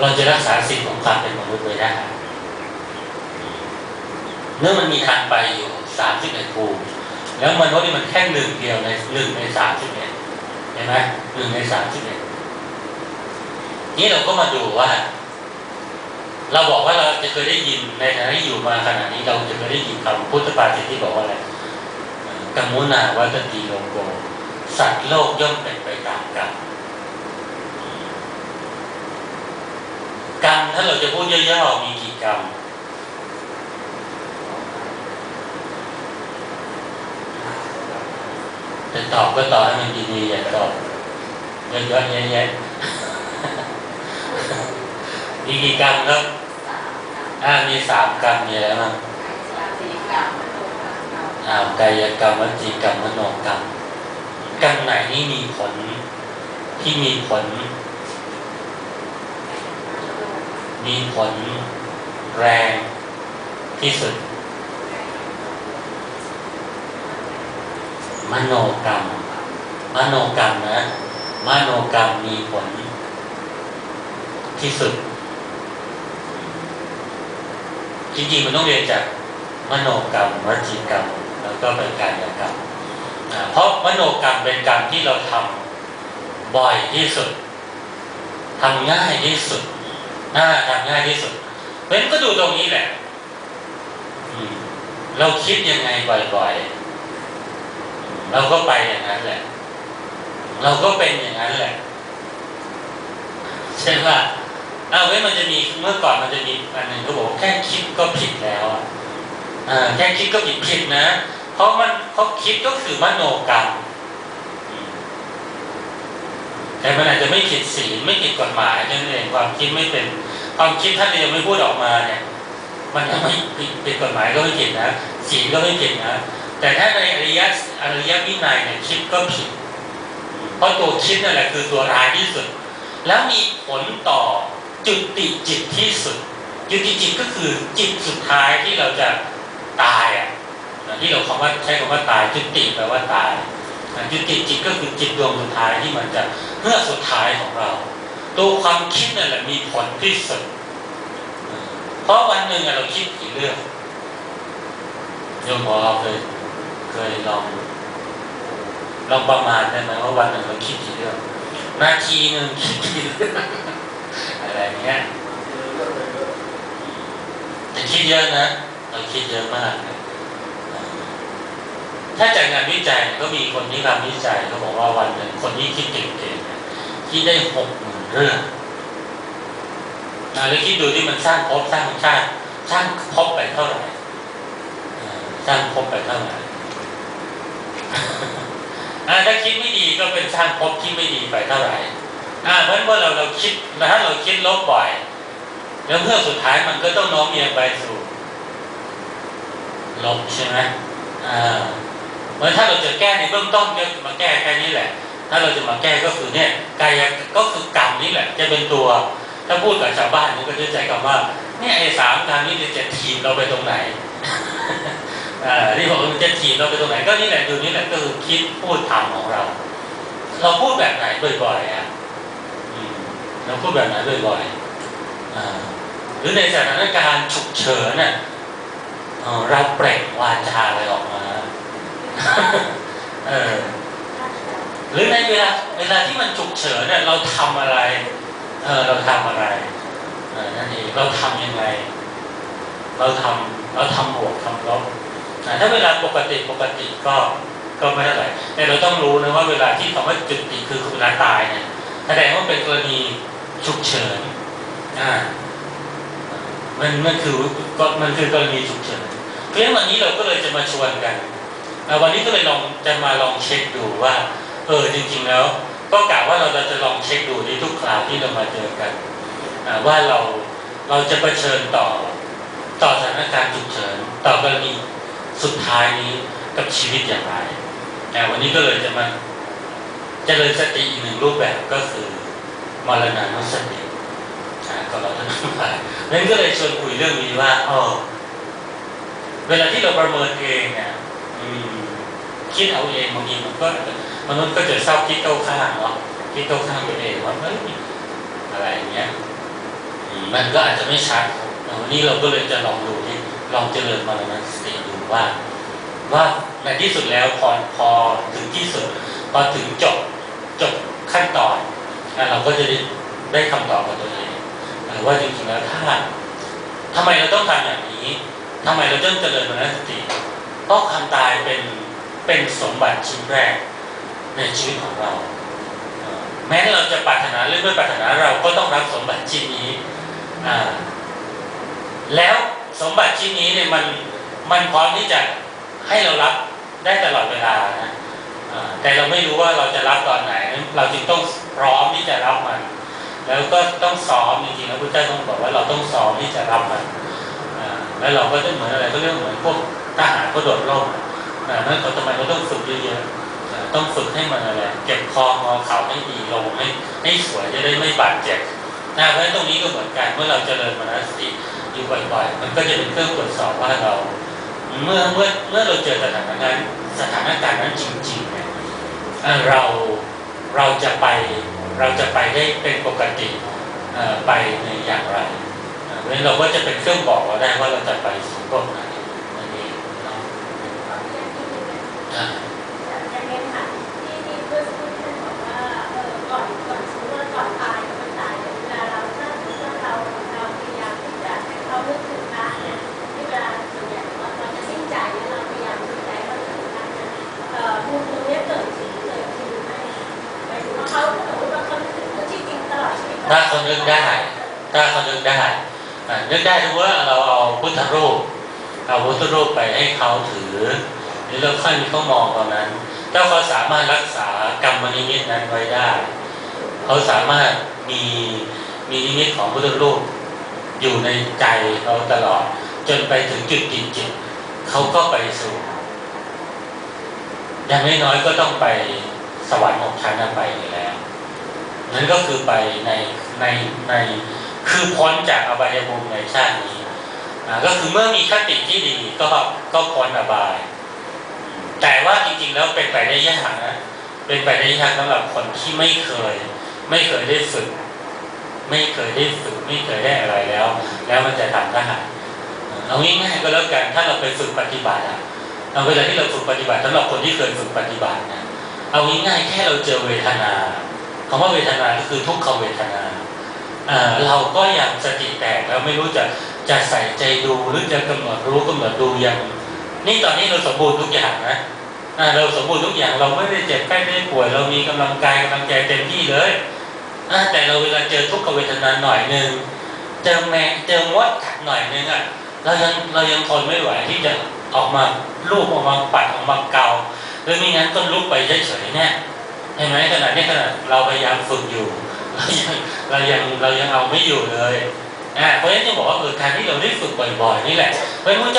เราจะรักษาสิ่งของความเป็นมนุษย์ไว้ได้เนื่อมันมีทางไปอยู่สามสิบเอ็ดภูมิแล้วมนุษย์นี่มันแค่หนึ่งเดียวในหนึ่งในสามสิบเอ็ดเห็นไหมหนึ่งในสามสิบเอ็ดนี่เราก็มาดูว่า เราบอกว่าเราจะเคยได้ยินในฐานะที่อยู่มาขณะนี้เราจะเคยได้ยินคำพุทธปาจิตที่บอกว่าอะไรกัมมุนาวัตติโลโก สัตว์โลกย่อมเป็นไปตามกรรมกรรม ถ้าเราจะพูดย่อๆมีกี่กรรมจะตอบก็ตอบให้มันดีๆอย่าตอบเยอะๆแยะๆมีกี่กรรมครับอ่ามีสามกรรมมีอะไรบ้างอ่ากายกรรมวจีกรรมมโนกรรมกรรมไหนนี่มีผลที่มีผล มีผลแรงที่สุด มโนกรรม มโนกรรมนะ มโนกรรมมีผลที่สุด จริงๆมันต้องเรียนจากมโนกรรมวจีกรรม แล้วก็เป็นการยกรรมเพราะมโนกรรมเป็นกรรมที่เราทำบ่อยที่สุดทำง่ายที่สุด น่าทำง่ายที่สุดเพราะฉะนั้นก็ดูตรงนี้แหละเราคิดยังไงบ่อยๆ เราก็ไปอย่างนั้นแหละ เราก็เป็นอย่างนั้นแหละใช่ป่ะเอาไว้มันจะมีเมื่อก่อนมันจะมีอันหนึ่งเขาบอกแค่คิดก็ผิดแล้วอะอ่าแค่คิดก็ผิดผิดนะ เพราะมันเพราคิดก็คือมโนกรรม แต่มันอาจจะไม่ผิดศีลไม่ผิดกฎหมายนั่นเองความคิดไม่เป็นความคิดถ้าเรายังไม่พูดออกมาเนี่ย มันยังไม่ผิดผิดกฎหมายก็ไม่ผิดนะศีลก็ไม่ผิดนะแต่ถ้าในอริยอริยวินัยเนี่ยคิดก็ผิด เพราะตัวคิดนั่นแหละคือตัวร้ายที่สุด แล้วมีผลต่อจุติจิตที่สุดจุติจิตก็คือจิตสุดท้ายที่เราจะตายอะนะที่เราคำว่าใช้คำว่าตายจุติแปลว่าตาย นะจุติจิตก็คือจิตดวงสุดท้ายที่มันจะเพื่อสุดท้ายของเรา ตัวความคิดนั่นแหละมีผลที่สุด เพราะวันหนึ่งเราคิดกี่เรื่องโยมพอเคยเคยลองลองประมาณได้ไหมว่าวันหนึ่งเราคิดกี่เรื่องนาทีหนึ่งคิดกี่เรื่องอะไรเงี้ยแต่คิดเยอะนะเราคิดเยอะมากนะ ถ้าจากงานวิจัยก็มีคนที่ทำวิจัยเขาบอกว่าวันหนึ่งคนที่คิดเก่งๆเนี่ยคิดได้หกหมื่นเรื่องนะแล้วคิดดูที่มันสร้างภพสร้างชาติสร้างภพไปเท่าไหร่สร้างภพไปเท่าไหร่ถ้าคิดไม่ดีก็เป็นสร้างภพที่ไม่ดีไปเท่าไหร่อ่าเพราะเมื่อเราเราคิดถ้าเราคิดลบบ่อย แล้วเพื่อสุดท้ายมันก็ต้องน้อมเอียงไปสู่ลบใช่ไหมอ่า เมื่อถ้าเราจะแก้ในเบื้องต้นก็มาแก้แค่นี้แหละ ถ้าเราจะมาแก้ก็คือเนี่ยกายก็คือกรรมนี่แหละ จะเป็นตัว ถ้าพูดกับชาวบ้านนี่ก็จะใช้คำว่าเนี่ยไอ้สามกรรมนี่จะถีบเราไปตรงไหนอ่าที่บอกว่ามันจะถีบเราไปตรงไหนก็นี่แหละดูนี่แหละก็คือคิดพูดทำของเรา เราพูดแบบไหนบ่อยๆอะเราพูดแบบไหนบ่อยๆอ่าหรือในสถานการณ์ฉุกเฉินน่ะเราเปล่งวาจาอะไรออกมา เออหรือในเวลาเวลาที่มันฉุกเฉินเนี่ยเราทำอะไร เออเราทำอะไรเออนั่นเองเราทำยังไง เราทำเราทำบวกทำลบอ่ถ้าเวลาปกติปกติก็ก็ไม่เท่าไหร่แต่เราต้องรู้นะว่าเวลาที่คำว่าจุดติคือเวลาตายเนี่ยแสดงว่าเป็นกรณีฉุกเฉินอ่ามันมันคือก็มันคือกรณีฉุกเฉินเพราะฉะนั้นวันนี้เราก็เลยจะมาชวนกันอ่า วันนี้ก็เลยลองจะมาลองเช็คดูว่า เออจริง ๆ แล้ว ก็กะว่าเราจะลองเช็คดูในทุกคราวที่เรามาเจอกันว่าเราเราจะเผชิญต่อต่อสถานการณ์ฉุกเฉินต่อกรณีสุดท้ายนี้กับชีวิตอย่างไรแต่วันนี้ก็เลยจะมาเจริญสติอีกหนึ่งรูปแบบก็คือมรณานุสติก็เราทั้งหลายนั้นก็เลยชวนคุยเรื่องนี้ว่าอ๋อเวลาที่เราประเมินเองเนี่ย คิดเอาเองบางทีมันก็มนุษย์ก็จะชอบคิดเข้ข้างเนาะคิดเข้ข้างตัวเองว่าเฮ้ยอะไรอย่างเงี้ยมันก็อาจจะไม่ชัดวันนี้เราก็เลยจะลองดูที่ลองเจริญมรณสติดูว่า ว่าในที่สุดแล้วพอพอถึงที่สุดพอถึงจบจบขั้นตอนเราก็จะได้ได้คำตอบกับตัวเองอ่ว่าจริงๆแล้วถ้าทำไมเราต้องทำอย่างนี้ทำไมเราต้องเจริญมรณสติเพราะความตายเป็น เป็นสมบัติชิ้นแรกในชีวิตของเรา แม้เราจะปรารถนาหรือไม่ปรารถนาเราก็ต้องรับสมบัติชิ้นนี้ แล้วสมบัติชิ้นนี้เนี่ยมันมันพร้อมที่จะให้เรารับได้ตลอดเวลานะแต่เราไม่รู้ว่าเราจะรับตอนไหน เราจึงต้องพร้อมที่จะรับมัน แล้วก็ต้องซ้อมจริงๆแล้วพระเจ้าต้องบอกว่าเราต้องซ้อมที่จะรับมันแล้วเราก็จะเหมือนอะไรก็เรื่องเหมือนพวกทหารก็โดดร่มอ่า นั่นเขาทำไมเขาต้องฝึกเยอะๆอ่าต้องฝึกให้มันอะไรเก็บคองอเข่าให้ดีลงให้ให้สวยจะได้ไม่บาดเจ็บนะเพราะตรงนี้ก็เหมือนกันเมื่อเราเจริญมรณสติอยู่บ่อยๆ มันก็จะเป็นเครื่องตรวจสอบว่าเรา เมื่อเมื่อเมื่อเราเจอสถานการณ์สถานการณ์นั้นจริงๆเนี่ยเราเราจะไปเราจะไปได้เป็นปกติไปในอย่างไรเอ่อเพราะฉะนั้นเราก็จะเป็นเครื่องบอกเราได้ว่าเราจะไปสู่พวกไหนนั่นเองเนาะ อ่าอย่างนี้ค่ะที่ที่เพื่อนพูดท่านบอกว่าเออก่อนก่อนสมมติว่าก่อนตายกับมันตายเนี่ยเวลาเราถ้าสมมติว่าเราเราพยายามที่จะให้เขานึกถึงพระเนี่ยที่เวลาส่วนใหญ่ว่าเราจะสิ้นใจเนี่ยเราพยายามนึกใจเขาถึงพระเนี่ยเอ่อมุมตรงนี้เกิดจริงเกิดจริงไหมหมายถึงว่าเขาสมมติว่าเขานึกถึงที่จริงตลอดชีวิตถ้าเขานึกได้ถ้าเขานึกได้นึกได้ถือว่าเราเอาพุทธรูปเอาพุทธรูปไปให้เขาถือ หรือเราค่อยมีเขามองตอนนั้น ถ้าเขาสามารถรักษากรรมนิมิตนั้นไว้ได้ เขาสามารถมีมีนิมิตของพุทธรูปอยู่ในใจเขาตลอด จนไปถึงจุดจิตจิตเขาก็ไปสู่อย่างน้อยๆก็ต้องไปสวรรค์ของชั้นไปอยู่แล้ว นั่นก็คือไปในในในคือพ้นจากอบายภูมิในชาตินี้ก็คือเมื่อมีคติที่ดีก็ก็พ้นอบาย แต่ว่าจริงๆแล้วเป็นไปได้ยากนะเป็นไปได้ยากสำหรับคนที่ไม่เคย ไม่เคยได้ฝึก ไม่เคยได้ฝึก ไม่เคยได้อะไรแล้ว แล้วมันจะทำได้เอาง่ายๆก็แล้วกันถ้าเราไปฝึกปฏิบัติอะเอาเวลาที่เราฝึกปฏิบัติสำหรับคนที่เคยฝึกปฏิบัตินะเอาง่ายๆแค่เราเจอเวทนาคำว่าเวทนาก็คือทุกขเวทนาอ่าเราก็ยังสติแตกแล้วไม่รู้จะจะใส่ใจดูหรือจะกำหนดรู้กำหนดดูยัง นี่ตอนนี้เราสมบูรณ์ทุกอย่างนะเราสมบูรณ์ทุกอย่างเราไม่ได้เจ็บไข้ไม่ได้ป่วย เรามีกำลังกายกำลังใจเต็มที่เลยอแต่เราเวลาเจอทุกขเวทนาหน่อยหนึ่งเจอแมงเจอมดกัดหน่อยหนึ่งอะเรายังเรายังทนไม่ไหวที่จะออกมาลูบออกมาปัดออกมาเกาหรือไม่งั้นก็ลุกไปเฉยๆเนี่ยเห็นไหมขนาดนี้ขนาดเราพยายามฝึกอยู่ เรายังเรายังเรายังเอาไม่อยู่เลยอ่าเพราะฉะนั้นจึงบอกว่าเออการที่เราได้ฝึกบ่อยๆนี่แหละเพราะฉะนั้นพระเจ้า